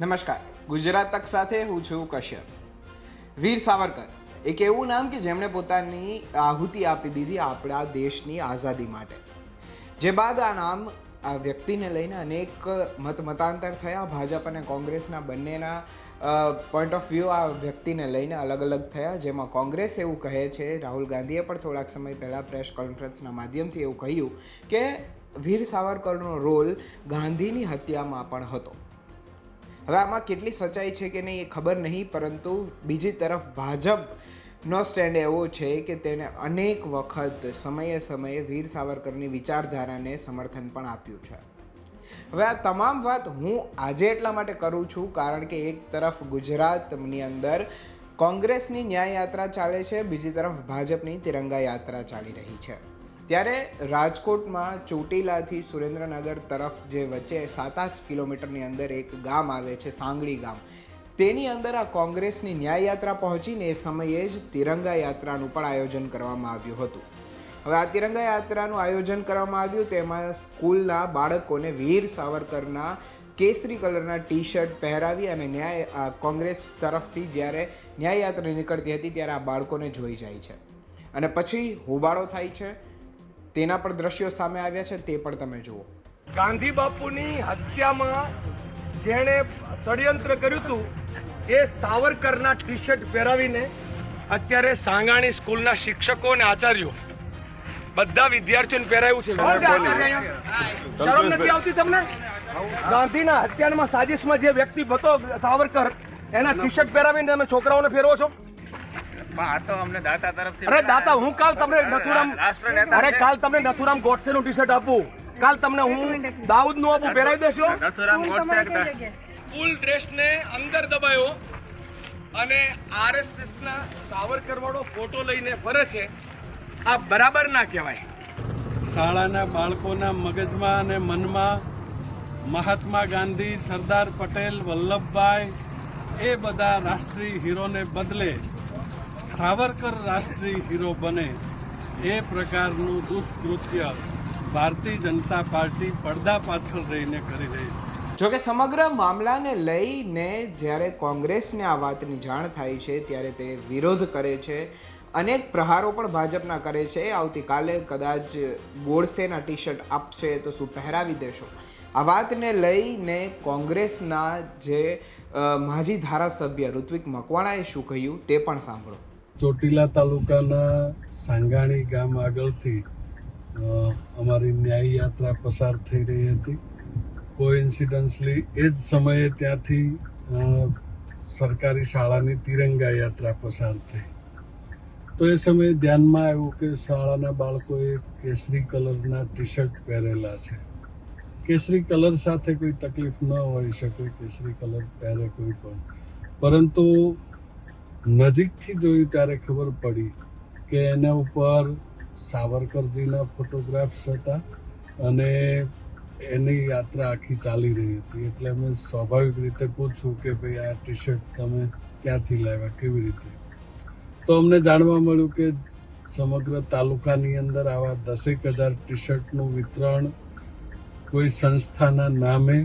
નમસ્કાર. ગુજરાત તક સાથે હું છું કશ્યપ. વીર સાવરકર. એક એવું નામ કે જેમણે પોતાની આહુતિ આપી દીધી આપણા દેશની આઝાદી માટે. જે બાદ આ નામ આ વ્યક્તિને લઈને અનેક મત મતાંતર થયા. ભાજપ અને કોંગ્રેસના બંનેના પોઈન્ટ ઓફ વ્યૂ આ વ્યક્તિને લઈને અલગ અલગ થયા. જેમાં કોંગ્રેસ એવું કહે છે, રાહુલ ગાંધીએ પણ થોડાક સમય પહેલાં પ્રેસ કોન્ફરન્સના માધ્યમથી એવું કહ્યું કે વીર સાવરકરનો રોલ ગાંધીની હત્યામાં પણ હતો. હવે આમાં કેટલી સચ્ચાઈ છે કે નહીં એ ખબર નહીં, પરંતુ બીજી તરફ ભાજપનો સ્ટેન્ડ એવો છે કે તેને અનેક વખત સમયે સમયે વીર સાવરકરની વિચારધારાને સમર્થન પણ આપ્યું છે. હવે આ તમામ વાત હું આજે એટલા માટે કરું છું કારણ કે એક તરફ ગુજરાતની અંદર કોંગ્રેસની ન્યાય યાત્રા ચાલે છે, બીજી તરફ ભાજપની તિરંગા યાત્રા ચાલી રહી છે. ત્યારે રાજકોટમાં ચોટીલાથી સુરેન્દ્રનગર તરફ જે વચ્ચે સાત આઠ કિલોમીટરની અંદર એક ગામ આવે છે સાંગળી ગામ. તેની અંદર આ કોંગ્રેસની ન્યાય યાત્રા પહોંચીને એ સમયે જ તિરંગા યાત્રાનું પણ આયોજન કરવામાં આવ્યું હતું. હવે આ તિરંગા યાત્રાનું આયોજન કરવામાં આવ્યું તેમાં સ્કૂલના બાળકોને વીર સાવરકરના કેસરી કલરના ટી શર્ટ પહેરાવી અને ન્યાય કોંગ્રેસ તરફથી જ્યારે ન્યાય યાત્રા નીકળતી હતી ત્યારે આ બાળકોને જોઈ જાય છે. અને પછી હોબાળો થાય છે. તેના પણ દ્રશ્યો સામે આવ્યા છે તે પણ તમે જુઓ. ગાંધી બાપુની હત્યામાં જેણે ષડયંત્ર કર્યું હતું એ સાવરકરના ટી શર્ટ પહેરાવીને અત્યારે સાંગાણી સ્કૂલના શિક્ષકો અને આચાર્યો બધા વિદ્યાર્થીઓને પહેરાયું છે. શરમ નથી આવતી તમને? ગાંધીના હત્યામાં સાજિશમાં જે વ્યક્તિ હતો સાવરકર એના ટી શર્ટ પહેરાવીને તમે છોકરાઓને ફેરવો છો? આ તો અમને દાતા તરફથી અરે દાતા હું કાલ તમને નથુરામ રાષ્ટ્ર અરે કાલ તમને નથુરામ ગોડસેનું ટી શર્ટ આપું. કાલ તમને હું દાઉદનું આપું પહેરાવી દેશો. નથુરામ ગોડસે ફૂલ ડ્રેસને અંદર દબાયો અને આરએસએસ ના સાવરકર વાળો ફોટો લઈને ફરે છે. આ બરાબર ના કહેવાય. શાળાના બાળકોના મગજમાં અને મનમાં મહાત્મા ગાંધી સરદાર પટેલ વલ્લભભાઈ એ બધા રાષ્ટ્રીય હીરોને બદલે સાવરકર રાષ્ટ્રીય હીરો બને એ પ્રકારનું દુષ્કૃત્ય ભારતીય જનતા પાર્ટી પડદા પાછળ રહીને કરી રહી છે. જોકે સમગ્ર મામલાને લઈને જ્યારે કોંગ્રેસને આ વાતની જાણ થાય છે, ત્યારે તે વિરોધ કરે છે. અનેક પ્રહારો પણ ભાજપના કરે છે. આવતીકાલે કદાચ ગોડસેના ટી શર્ટ આપશે તો શું પહેરાવી દેશો? આ વાતને લઈને કોંગ્રેસના જે માજી ધારાસભ્ય ઋત્વિક મકવાણાએ શું કહ્યું તે પણ સાંભળો. ચોટીલા તાલુકાના સાંગાણી ગામ આગળથી અમારી ન્યાય યાત્રા પસાર થઈ રહી હતી. કોઇન્સિડન્સલી એ જ સમયે ત્યાંથી સરકારી શાળાની તિરંગા યાત્રા પસાર થઈ. તો એ સમયે ધ્યાનમાં આવ્યું કે શાળાના બાળકોએ કેસરી કલરના ટી શર્ટ પહેરેલા છે. કેસરી કલર સાથે કોઈ તકલીફ ન હોઈ શકે, કેસરી કલર પહેરે કોઈ પણ. પરંતુ નજીકથી જોયું ત્યારે ખબર પડી કે એના ઉપર સાવરકરજીના ફોટોગ્રાફ્સ હતા અને એની યાત્રા આખી ચાલી રહી હતી. એટલે મેં સ્વાભાવિક રીતે પૂછ્યું કે ભાઈ, આ ટી શર્ટ તમે ક્યાંથી લાવ્યા, કેવી રીતે? તો અમને જાણવા મળ્યું કે સમગ્ર તાલુકાની અંદર આવા દસેક હજાર ટી શર્ટનું વિતરણ કોઈ સંસ્થાના નામે,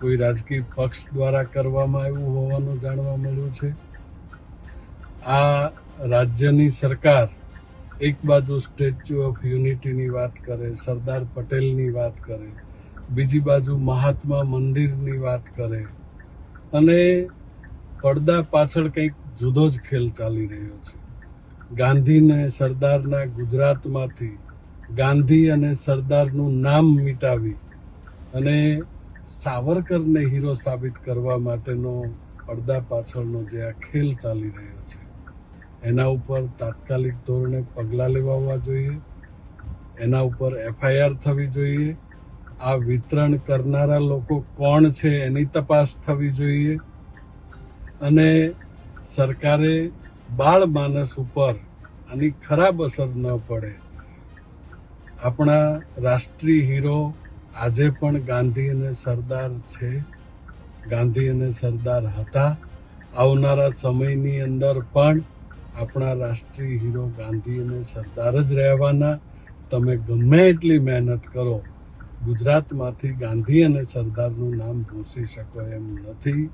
કોઈ રાજકીય પક્ષ દ્વારા કરવામાં આવ્યું હોવાનું જાણવા મળ્યું છે. આ રાજ્યની સરકાર એક બાજુ સ્ટેચ્યુ ઓફ યુનિટીની વાત કરે, સરદાર પટેલની વાત કરે, બીજી બાજુ મહાત્મા મંદિરની વાત કરે. અને પડદા પાછળ કંઈક જુદો જ ખેલ ચાલી રહ્યો છે. ગાંધીને સરદારના ગુજરાતમાંથી ગાંધી અને સરદારનું નામ મિટાવી અને સાવરકરને હીરો સાબિત કરવા માટેનો પડદા પાછળનો જે આ ખેલ ચાલી રહ્યો છે એના ઉપર તાત્કાલિક ધોરણે પગલાં લેવાવા જોઈએ. એના ઉપર એફઆઈઆર થવી જોઈએ. આ વિતરણ કરનારા લોકો કોણ છે એની તપાસ થવી જોઈએ. અને સરકારે બાળ માનસ ઉપર આની ખરાબ અસર ન પડે. આપણા રાષ્ટ્રીય હીરો આજે પણ ગાંધી અને સરદાર છે. ગાંધી અને સરદાર હતા. આવનારા સમયની અંદર પણ આપણા રાષ્ટ્રીય હીરો ગાંધી અને સરદાર જ રહેવાના. તમે ગમે એટલી મહેનત કરો, ગુજરાતમાંથી ગાંધી અને સરદારનું નામ ભૂંસી શકો એમ નથી.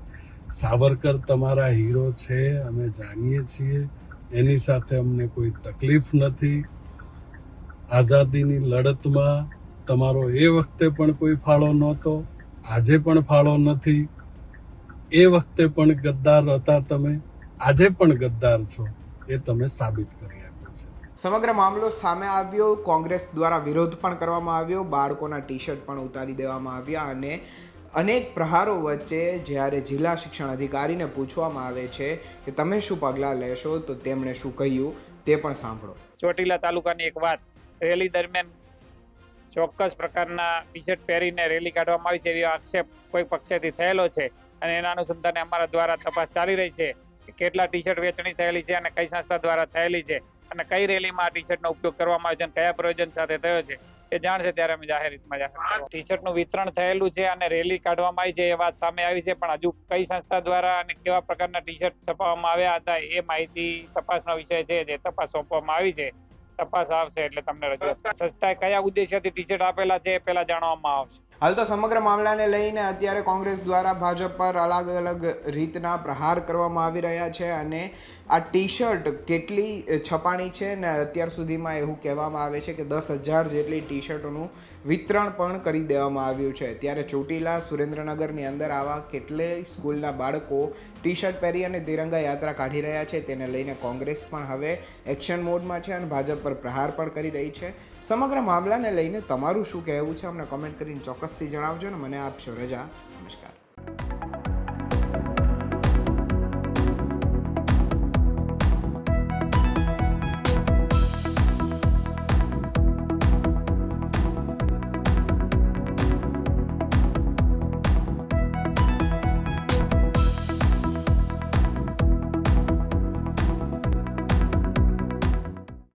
સાવરકર તમારા હીરો છે, અમે જાણીએ છીએ. એની સાથે અમને કોઈ તકલીફ નથી. આઝાદીની લડતમાં તમારો એ વખતે પણ કોઈ ફાળો નહોતો, આજે પણ ફાળો નથી. એ વખતે પણ ગદ્દાર હતા તમે, આજે પણ ગદ્દાર છો. એ તમે સાબિત કરી આપ્યું છે. સમગ્ર મામલો સામે આવ્યો કોંગ્રેસ દ્વારા વિરોધ પણ કરવામાં આવ્યો બાળકોના ટી શર્ટ પણ ઉતારી દેવામાં આવ્યા અને અનેક પ્રહારો વચ્ચે જ્યારે જિલ્લા શિક્ષણ અધિકારીને પૂછવામાં આવે છે કે તમે શું પગલાં લેશો તો તેમણે શું કહ્યું તે પણ સાંભળો. ચોટીલા તાલુકાની એક વાત રેલી દરમિયાન ચોક્કસ પ્રકારના ટી શર્ટ પહેરીને રેલી કાઢવામાં આવી છે એવી આક્ષેપ કોઈ પક્ષેથી થયેલો છે અને એના અનુસંધાને અમારા દ્વારા તપાસ ચાલી રહી છે. કેટલા ટી શર્ટ વેચણી થયેલી છે અને કઈ સંસ્થા દ્વારા થયેલી છે અને કઈ રેલીમાં આ ટી શર્ટનો ઉપયોગ કરવામાં આવ્યો છે કયા પ્રયોજન સાથે થયો છે એ જાણશે ત્યારે અમે જાહેર જાહેર ટી શર્ટનું વિતરણ થયેલું છે અને રેલી કાઢવામાં આવી છે એ વાત સામે આવી છે પણ હજુ કઈ સંસ્થા દ્વારા અને કેવા પ્રકારના ટી શર્ટ છપાવવામાં આવ્યા હતા એ માહિતી તપાસનો વિષય છે જે તપાસ સોંપવામાં આવી છે. તપાસ આવશે એટલે તમને રજૂઆત. સંસ્થાએ કયા ઉદ્દેશ્યથી ટી શર્ટ આપેલા છે એ પહેલા જાણવામાં આવશે. હાલ તો સમગ્ર મામલાને લઈને અત્યારે કોંગ્રેસ દ્વારા ભાજપ પર અલગ અલગ રીતના પ્રહાર કરવામાં આવી રહ્યા છે અને આ ટી શર્ટ કેટલી છપાણી છે ને અત્યાર સુધીમાં એવું કહેવામાં આવે છે કે દસ હજાર જેટલી ટી શર્ટોનું વિતરણ પણ કરી દેવામાં આવ્યું છે. ત્યારે ચોટીલા સુરેન્દ્રનગરની અંદર આવા કેટલાય સ્કૂલના બાળકો ટી શર્ટ પહેરી અને તિરંગા યાત્રા કાઢી રહ્યા છે તેને લઈને કોંગ્રેસ પણ હવે એક્શન મોડમાં છે અને ભાજપ પર પ્રહાર પણ કરી રહી છે. સમગ્ર મામલાને લઈને તમારું શું કહેવું છે અમને કમેન્ટ કરીને ચોક્કસથી જણાવજો ને મને આપશો રજા.